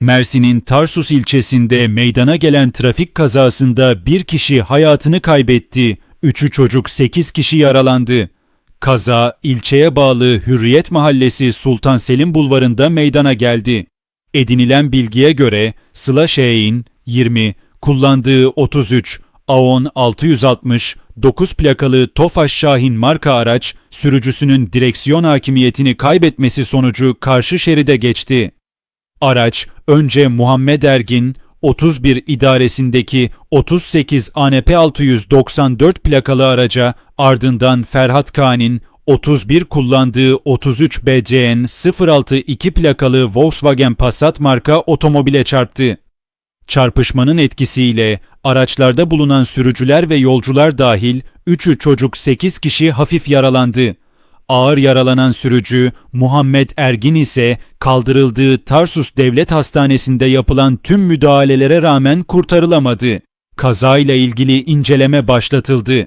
Mersin'in Tarsus ilçesinde meydana gelen trafik kazasında bir kişi hayatını kaybetti, 3'ü çocuk 8 kişi yaralandı. Kaza ilçeye bağlı Hürriyet Mahallesi Sultan Selim Bulvarı'nda meydana geldi. Edinilen bilgiye göre Sıla Şahin 20 kullandığı 33 Aon 660 9 plakalı Tofaş Şahin marka araç sürücüsünün direksiyon hakimiyetini kaybetmesi sonucu karşı şeride geçti. Araç önce Muhammed Ergin 31 idaresindeki 38 ANP 694 plakalı araca ardından Ferhat Kağan'in 31 kullandığı 33 BCN 062 plakalı Volkswagen Passat marka otomobile çarptı. Çarpışmanın etkisiyle araçlarda bulunan sürücüler ve yolcular dahil 3'ü çocuk 8 kişi hafif yaralandı. Ağır yaralanan sürücü Muhammed Ergin ise kaldırıldığı Tarsus Devlet Hastanesi'nde yapılan tüm müdahalelere rağmen kurtarılamadı. Kazayla ilgili inceleme başlatıldı.